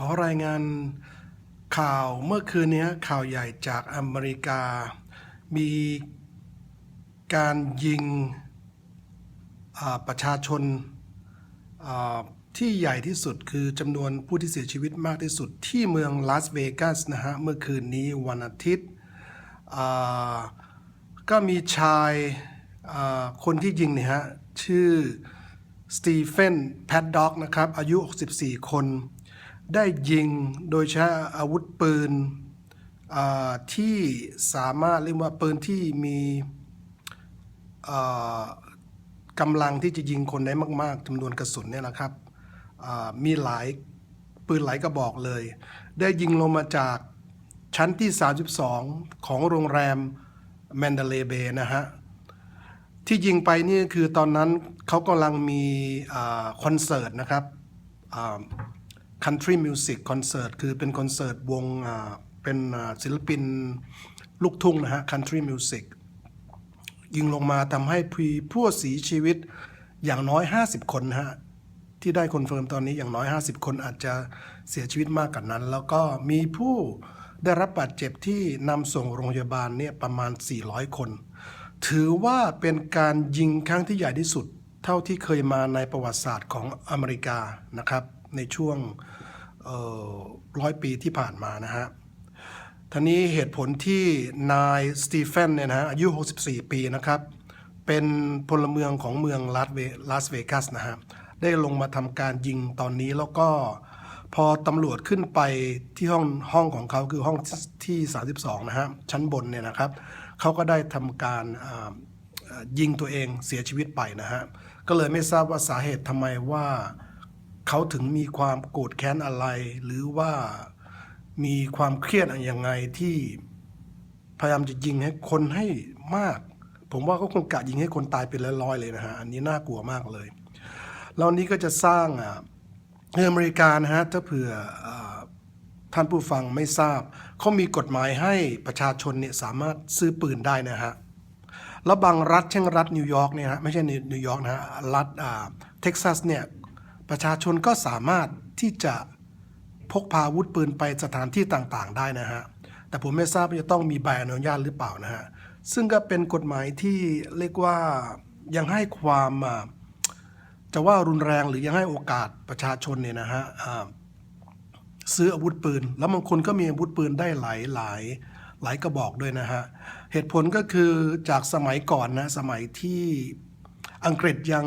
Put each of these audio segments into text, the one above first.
ขอรายงานข่าวเมื่อคืนนี้ข่าวใหญ่จากอเมริกา มีการยิงประชาชนที่ใหญ่ที่สุดคือจำนวนผู้ที่เสียชีวิตมากที่สุดที่เมืองลาสเวกัสนะฮะเมื่อคืนนี้วันอาทิตย์ ก็มีชายคนที่ยิงเนี่ยฮะชื่อสตีเฟนแพดด็อกนะครับอายุ 64 คน ได้ยิงโดยใช้อาวุธปืนที่สามารถเรียกว่าปืนที่มีกำลังที่จะยิงคนได้มาก ๆจำนวนกระสุนเนี่ยนะครับมีหลายปืนหลายกระบอกเลย ได้ยิงลงมาจากชั้นที่ 32 ของโรงแรมแมนเดเลเบนะฮะ ที่ยิงไปนี่คือตอนนั้นเขากำลังมีคอนเสิร์ตนะครับ country music concert คือเป็นคอนเสิร์ตวงเป็นศิลปินลูกทุ่งนะฮะ country music ยิงลงมาทำให้มีผู้เสียชีวิตอย่างน้อย 50 คนนะฮะ ที่ได้คอนเฟิร์มตอนนี้อย่างน้อย 50 คนอาจจะเสียชีวิตมากกว่านั้น แล้วก็มีผู้ได้รับบาดเจ็บที่นำส่งโรงพยาบาลเนี่ยประมาณ 400 คน ถือว่าเป็นการยิงครั้งที่ใหญ่ที่สุด เท่าที่เคยมาในประวัติศาสตร์ของอเมริกานะครับ ในช่วงร้อยปีที่ผ่านมานะฮะท่านี้เหตุผลที่นายสตีเฟนเนี่ยนะฮะอายุ 64 ปีนะครับ เป็นพลเมืองของเมืองลาสเวลาสเวกัสนะฮะได้ลงมาทำการยิงตอนนี้แล้วก็พอตำรวจขึ้นไปที่ห้องห้องของเขาคือห้องที่ 32 นะฮะชั้นบนเนี่ยนะครับเขาก็ได้ทำการยิงตัวเองเสียชีวิตไปนะฮะก็เลยไม่ทราบว่าสาเหตุทำไมว่า เขาถึงมีความโกรธแค้นอะไร หรือว่ามีความเครียดอะไรยังไงที่พยายามจะยิงให้คนให้มาก ผมว่าเขาคงกะยิงให้คนตายเป็นร้อยๆเลยนะฮะอันนี้น่ากลัวมากเลยแล้วนี้ก็จะสร้างอะในอเมริกานะฮะถ้าเผื่ออท่านผู้ฟังไม่ทราบเขามีกฎหมายให้ประชาชนเนี่ยสามารถซื้อปืนได้นะฮะแล้วบางรัฐเช่นรัฐนิวยอร์กเนี่ยฮะไม่ใช่นิวยอร์กนะฮะรัฐอ่าเท็กซัสเนี่ย ประชาชนก็สามารถที่จะพกพาอาวุธปืนไปสถานที่ต่างๆ ได้นะฮะ แต่ผมไม่ทราบว่าจะต้องมีใบอนุญาตหรือเปล่านะฮะ ซึ่งก็เป็นกฎหมายที่เรียกว่ายังให้ความอ่าจะว่ารุนแรงหรือยังให้โอกาสประชาชนเนี่ยนะฮะซื้ออาวุธปืน แล้วบางคนก็มีอาวุธปืนได้หลายหลายหลายกระบอกด้วยนะฮะ เหตุผลก็คือจากสมัยก่อนนะ สมัยที่อังกฤษยัง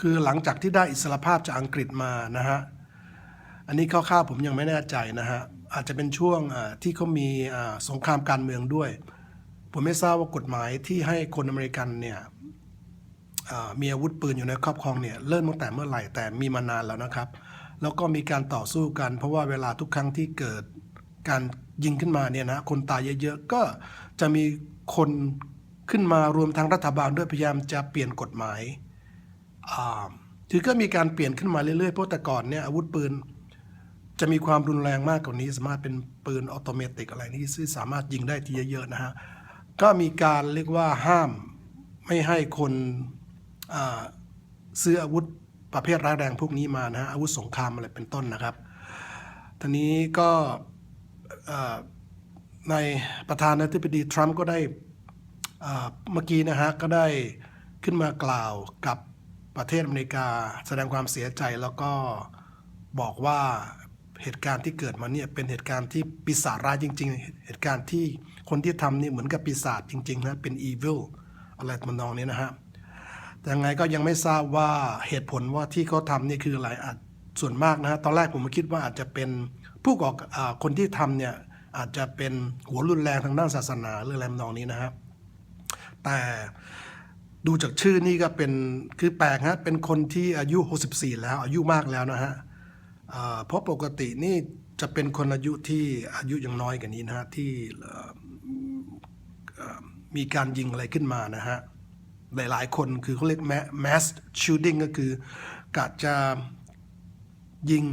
คือหลังจากที่ได้อิสรภาพจากอังกฤษมานะฮะ อันนี้คร่าวๆผมยังไม่แน่ใจนะฮะ อาจจะเป็นช่วงที่เขามีสงครามการเมืองด้วย ผมไม่ทราบว่ากฎหมายที่ให้คนอเมริกันเนี่ยมีอาวุธปืนอยู่ในครอบครองเนี่ยเริ่มตั้งแต่เมื่อไหร่แต่มีมานานแล้วนะครับ แล้วก็มีการต่อสู้กัน เพราะว่าเวลาทุกครั้งที่เกิดการยิงขึ้นมาเนี่ยนะคนตายเยอะๆก็จะมีคนขึ้นมารวมทั้งรัฐบาลด้วยพยายามจะเปลี่ยนกฎหมาย คือก็มีการเปลี่ยนขึ้นมาเรื่อยๆเพราะแต่ก่อนเนี่ยอาวุธปืนจะมีความรุนแรงมากกว่านี้ สามารถเป็นปืนออโตเมติกอะไรที่ที่งสามารถยิงได้ทีเยอะๆนะฮะก็มีการเรียกว่าห้ามไม่ให้คนซื้ออาวุธประเภทร้ายแรงพวกนี้มานะฮะอาวุธสงครามอะไรเป็นต้นนะครับทีนี้ก็ในประธานาธิบดีทรัมป์ก็ได้เมื่อกี้นะฮะก็ได้ขึ้นมากล่าวกับ ประเทศอเมริกาแสดงความเสียใจแล้วก็บอกว่าเหตุการณ์ที่เกิดมาเนี่ยเป็นเหตุการณ์ที่ปีศาจร้ายจริง ๆ เหตุการณ์ที่คนที่ทำนี่เหมือนกับปีศาจจริงๆนะเป็น evil อะไรทำนองนี้นะฮะแต่ยังไงก็ยังไม่ทราบว่าเหตุผลว่าที่เขาทำนี่คืออะไรอาจส่วนมากนะฮะตอนแรกผมคิดว่าอาจจะเป็นผู้ก่ออคนที่ทำเนี่ยอาจจะเป็นหัวรุนแรงทางด้านศาสนาหรืออะไรทำนองนี้นะฮะแต่ ดูจากชื่อนี่ก็เป็นคือแปลกฮะเป็นคนที่อายุ 64 แล้วอายุมากแล้วนะฮะเพราะปกตินี่จะเป็นคนอายุที่อายุยังน้อยกว่านี้นะฮะที่มีการยิงอะไรขึ้นมานะฮะหลายๆ คนคือเขาเรียก mass shooting ก็คือกะจะยิง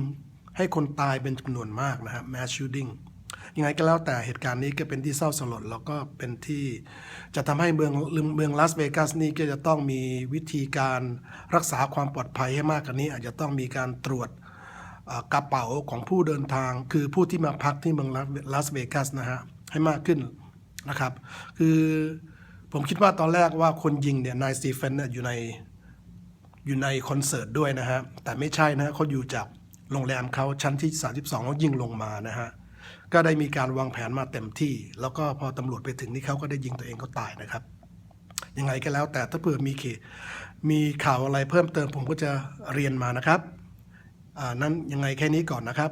ให้คนตายเป็นจำนวนมากนะฮะ mass shooting ยังไงก็แล้วแต่เหตุการณ์นี้ก็เป็นที่เศร้าสลดแล้วก็เป็นที่จะทำให้เมืองเมืองลาสเวกัสนี่ก็จะต้องมีวิธีการรักษาความปลอดภัยให้มากกว่านี้ อาจจะต้องมีการตรวจกระเป๋าของผู้เดินทาง คือผู้ที่มาพักที่เมืองลาสเวกัสนะฮะให้มากขึ้นนะครับ คือผมคิดว่าตอนแรกว่าคนยิงเนี่ยนายสตีเฟนเนี่ยอยู่ในอยู่ในคอนเสิร์ตด้วยนะฮะแต่ไม่ใช่นะฮะเขาอยู่จากโรงแรมเขาชั้นที่ 32แล้วยิงลงมานะฮะ ก็ได้มีการวางแผนมาเต็มที่ แล้วก็พอตำรวจไปถึงนี่เขาก็ได้ยิงตัวเองเขาตายนะครับยังไงก็แล้ว แต่ถ้าเผื่อมีเขมีข่าวอะไรเพิ่มเติมผมก็จะเรียนมานะครับนั้นยังไงแค่นี้ก่อนนะครับ